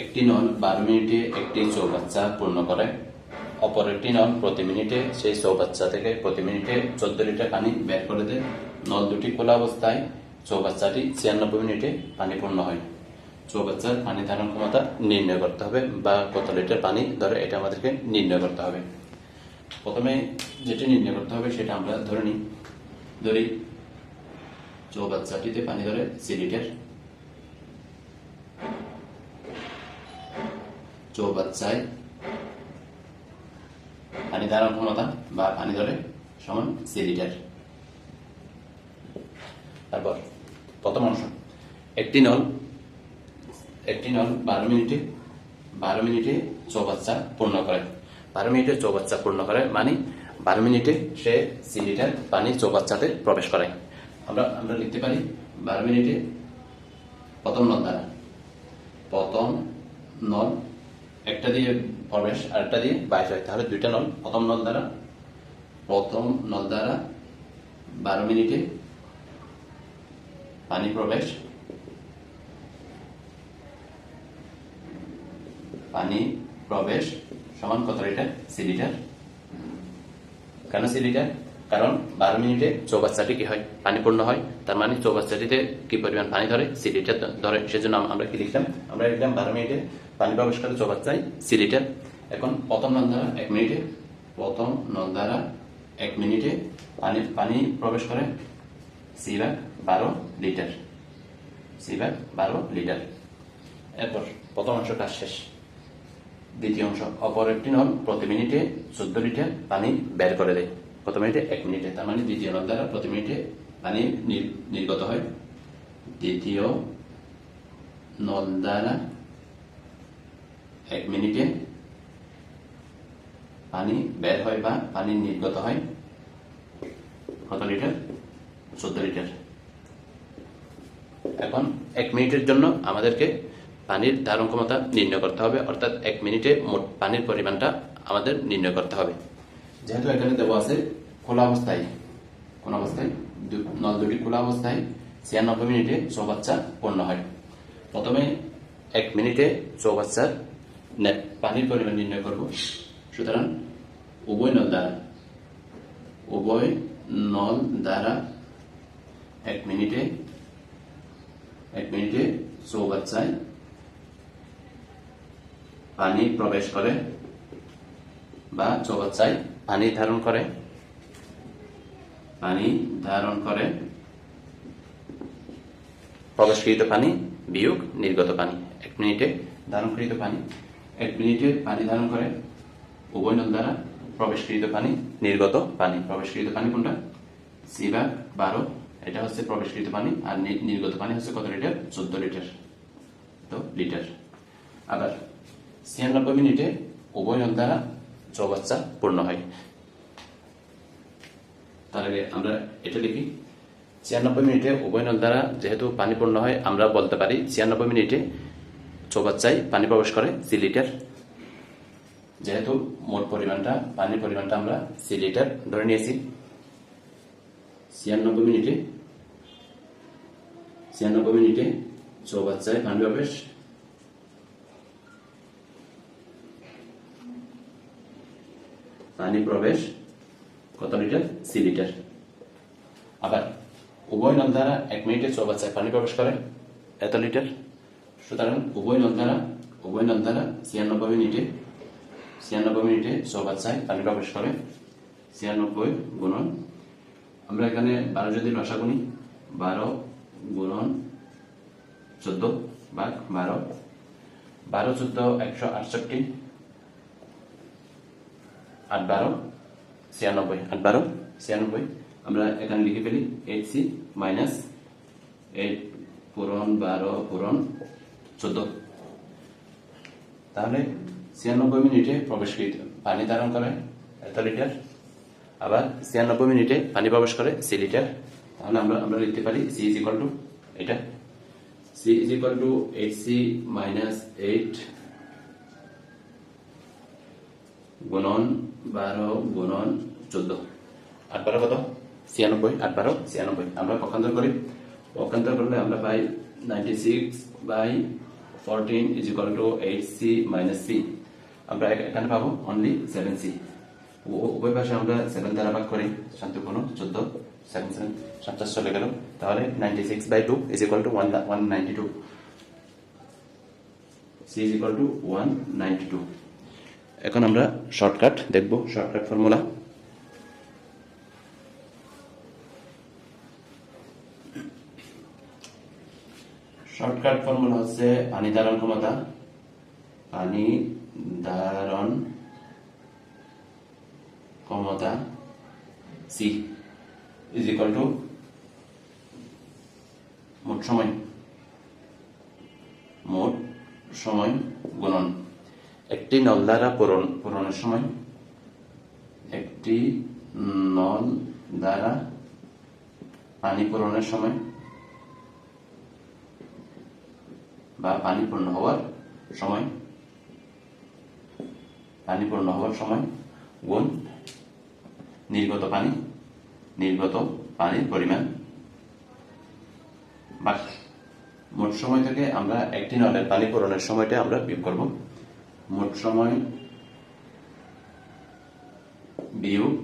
একটি নল বারো মিনিটে একটি চৌবাচ্চা পূর্ণ করে। অপর একটি নল প্রতি মিনিটে সেই চৌবাচ্চা থেকে প্রতি মিনিটে চোদ্দ লিটার পানি বের করে দেয়। নল দুটি খোলা অবস্থায় চৌবাচ্চাটি ছিয়ানব্বই মিনিটে পানি পূর্ণ হয়। চৌবাচ্চার পানি ধারণ ক্ষমতা নির্ণয় করতে হবে বা কত লিটার পানি ধরে এটা আমাদেরকে নির্ণয় করতে হবে। প্রথমে যেটি নির্ণয় করতে হবে সেটা আমরা ধরে নিই। ধরি, চৌবাচ্চাটিতে পানি ধরে সি লিটার। চৌবাচ্চায় পানি ধারণ ক্ষমতা বা পানি ধরে সমান সি লিটার তারপর, প্রথম অংশ। একটি নল একটি বারো মিনিটে বারো মিনিটে চৌবাচ্চা পূর্ণ করে। বারো মিনিটে চৌবাচ্চা পূর্ণ করে মানে বারো মিনিটে সে সি লিটার পানি চৌবাচ্চাতে প্রবেশ করে। আমরা আমরা লিখতে পারি বারো মিনিটে প্রথম নল দ্বারা। প্রথম নল একটা দিয়ে প্রবেশ আর একটা দিয়ে বাইশ হয় তাহলে দুইটা নল প্রথম নল দ্বারা, প্রথম নল দ্বারা বারো মিনিটে পানি প্রবেশ পানি প্রবেশ সমান কত লিটার? সি লিটার কেন সি লিটার কারণ বারো মিনিটে চৌবাচ্চাটি কি হয়? পানি পূর্ণ হয়। তার মানে চৌবাচ্চাটিতে কি পরিমাণ পানি ধরে? সি লিটার ধরে। সেজন্য আমরা কি লিখলাম? আমরা লিখলাম বারো মিনিটে পানি প্রবেশ করে চৌবাচ্চায় সি লিটার এখন প্রথম নল দ্বারা এক মিনিটে। প্রথম নল দ্বারা এক মিনিটে পানি পানি প্রবেশ করে সি ভাগ বারো লিটার। সি ভাগ বারো লিটার। এরপর প্রথম অংশ কাজ শেষ। দ্বিতীয় অংশ, অপর একটি নল প্রতি মিনিটে চোদ্দ লিটার পানি বের করে দেয়। কত মিনিটে এক মিনিটে, তার মানে দ্বিতীয় নল দ্বারা প্রতি মিনিটে পানি নির- নির্গত হয়। দ্বিতীয় নল দ্বারা এক মিনিটে পানি বের হয় বা পানি নির্গত হয়। কত লিটার? চোদ্দ লিটার। এখন এক মিনিটের জন্য আমাদেরকে পানির ধারণ ক্ষমতা নির্ণয় করতে হবে, অর্থাৎ এক মিনিটে মোট পানির পরিমাণটা আমাদের নির্ণয় করতে হবে। যেহেতু এখানে দেওয়া আছে খোলা অবস্থায় কোন অবস্থায় নল দুটি খোলা অবস্থায় ছিয়ানব্বই মিনিটে চৌবাচ্চা পূর্ণ হয়। প্রথমে এক মিনিটে চৌবাচ্চার পানির পরিমাণ নির্ণয় করব। সুতরাং উভয় নল দ্বারা, উভয় নল দ্বারা এক মিনিটে এক মিনিটে চৌবাচ্চায় পানি প্রবেশ করে বা চৌবাচ্চায় পানি ধারণ করে। পানি ধারণ করে। প্রবেশকৃত পানি, বিয়োগ নির্গত পানি। এক মিনিটে ধারণকৃত পানি। এক মিনিটে পানি ধারণ করে। উভয় দ্বারা প্রবেশকৃত পানি, নির্গত পানি। প্রবেশকৃত পানি কোনটা? সি ভাগ বারো। এটা হচ্ছে প্রবেশকৃত পানি আর নির্গত পানি হচ্ছে কত লিটার? চোদ্দ লিটার। তো লিটার। আবার ছিয়ানব্বই মিনিটে উভয় দ্বারা চৌবাচ্চা পূর্ণ হয়। তাহলে আমরা এটা লিখি। ছিয়ানব্বই মিনিটে উভয় নল দ্বারা যেহেতু পানি পূর্ণ হয়, আমরা বলতে পারি ছিয়ানব্বই মিনিটে চৌবাচ্চায় পানি প্রবেশ করে সি লিটার। যেহেতু মোট পরিমাণটা, পানির পরিমাণটা আমরা সি লিটার ধরে নিয়েছি। ছিয়ানব্বই মিনিটে ছিয়ানব্বই মিনিটে চৌবাচ্চায় পানি প্রবেশ পানি প্রবেশ, কত লিটার? C litre. আবার উভয় নল দ্বারা এক মিনিটে চৌবাচ্চায় পানি প্রবেশ করে, এত লিটার। সুতরাং উভয় নল দ্বারা উভয় নল দ্বারা ছিয়ানব্বই মিনিটে ছিয়ানব্বই মিনিটে চৌবাচ্চায় পানি প্রবেশ করে, ছিয়ানব্বই গুণন। আমরা এখানে বারো যদি রসা গুনি, বারো গুণন চোদ্দ ভাগ বারো। বারো চোদ্দ একশো আটষট্টি আট বারো, ছিয়ানব্বই, আট বারো, ছিয়ানব্বই। আমরা এখানে লিখে ফেলি এইট সি মাইনাস এইট পূরণ বারো পূরণ চোদ্দ। তাহলে ছিয়ানব্বই মিনিটে প্রবেশকৃত পানি ধারণ করে এত লিটার, আবার ছিয়ানব্বই মিনিটে পানি প্রবেশ করে সি লিটার। তাহলে আমরা আমরা লিখতে পারি সি ইজ ইকাল টু এটা। C is equal to eight C minus eight গুণন বারো গুণন চোদ্দ। আট বারো কত? ছিয়ানব্বই আট বারো? ছিয়ানব্বই। আমরা পক্ষান্তর করি। পক্ষান্তর করলে আমরা পাই ninety six by fourteen is equal to eight C minus C আমরা এখানে পাবো অনলি সেভেন সি উভয় পাশে আমরা সেভেন দ্বারা ভাগ করি। শান্তিপূর্ণ চোদ্দ সেভেন সেভেন সাতটা চলে গেল। তাহলে ninety six by two is equal to one one ninety two C is equal to one ninety two এখন আমরা শর্টকাট দেখব, শর্টকাট ফর্মুলা। শর্টকাট ফর্মুলা হচ্ছে পানি ধারণ ক্ষমতা, পানি ধারণ ক্ষমতা সি ইজ ইকুয়াল টু মোট সময় মোট সময় গুণন। একটি নল দ্বারা পূরণ, পূরণের সময়। একটি নল দ্বারা পানি পূরণের সময় বা পানি পূর্ণ হওয়ার সময়। পানি পূর্ণ হওয়ার সময় গুণ নির্গত পানি, নির্গত পানির পরিমাণ। মোট সময় থেকে আমরা একটি নলের পানি পূরণের সময়টা আমরা বিয়োগ করব। মোট সময় বিয়োগ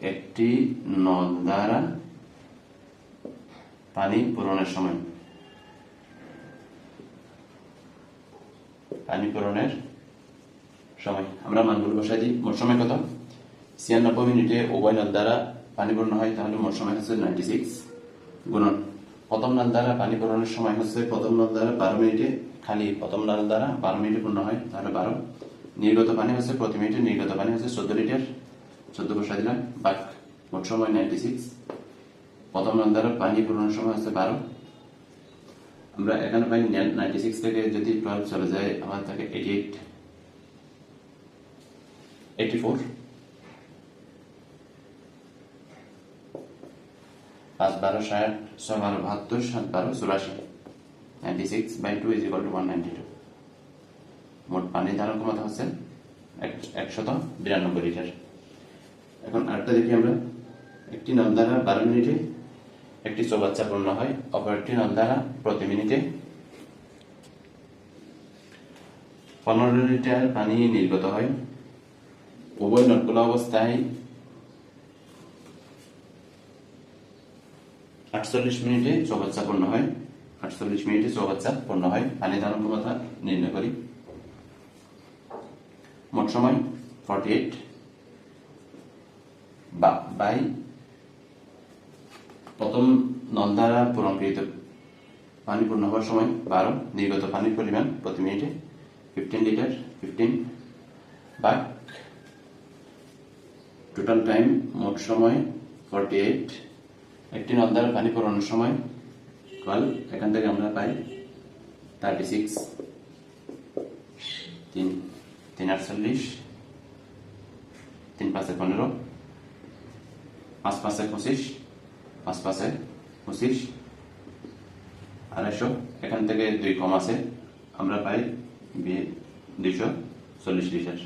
একটি নল দ্বারা পানি পূরণের সময়। পানি পূরণের সময়। আমরা মানগুলো বসাই দিই। মোট সময় কত? ছিয়ানব্বই মিনিটে উভয় নল দ্বারা পানি পূর্ণ হয়, তাহলে মোট সময় হচ্ছে নাইনটি সিক্স গুণন। প্রথম নল দ্বারা পানি পূরণের সময় হচ্ছে প্রথম নল দ্বারা বারো মিনিটে খালি প্রথম নল দ্বারা বারো মিনিটে পূর্ণ হয়, তাহলে বারো। নির্গত পানি হচ্ছে প্রতি মিনিটে, নির্গত পানি হচ্ছে চোদ্দ লিটার। চোদ্দ বসা দিলাম, বাক, মোট সময় নাইনটি সিক্স প্রথম নল দ্বারা পানি পূরণের সময় হচ্ছে বারো। আমরা এখানে পাই নাইনটি সিক্স থেকে যদি টুয়েলভ চলে যায় আমার থাকে এইটি এইট এইটি ফোর পাঁচ বারো ষাট, ছয় বারো বাহাত্তর, সাত বারো চুরাশি। Ninety six by two is equal to one ninety two মোট পানি ধারণ ক্ষমতা হচ্ছে এক- একশত বিরানব্বই লিটার। এখন আরেকটা দেখি আমরা। একটি নল দ্বারা বারো মিনিটে একটি চৌবাচ্চা পূর্ণ হয়, অপর একটি নল দ্বারা প্রতি মিনিটে পনেরো লিটার পানি নির্গত হয়। উভয় নলগুলো অবস্থায় আটচল্লিশ মিনিটে চৌবাচ্চা পূর্ণ হয়। আটচল্লিশ মিনিটে চৌবাচ্চা পূর্ণ হয়। পানি ধারণ ক্ষমতা নির্ণয় করি। মোট সময় ফর্টি এইট বাই প্রথম নল দ্বারা পূরণকৃত পানি পূর্ণ হওয়ার সময় বারো, নির্গত পানির পরিমাণ প্রতি মিনিটে ফিফটিন লিটার ফিফটিন বা টোটাল টাইম মোট সময় ফর্টি এইট একটি নল দ্বারা পানি পড়ানোর সময় টুয়েলভ এখান থেকে আমরা পাই থার্টি সিক্স তিন তিন আটচল্লিশ, তিন পাঁচে পনেরো, পাঁচ পাঁচে পঁচিশ, পাঁচ পাঁচে পঁচিশ, আড়াইশো, এখান থেকে দুই কম আছে, আমরা পাই দুইশো চল্লিশ লিটার।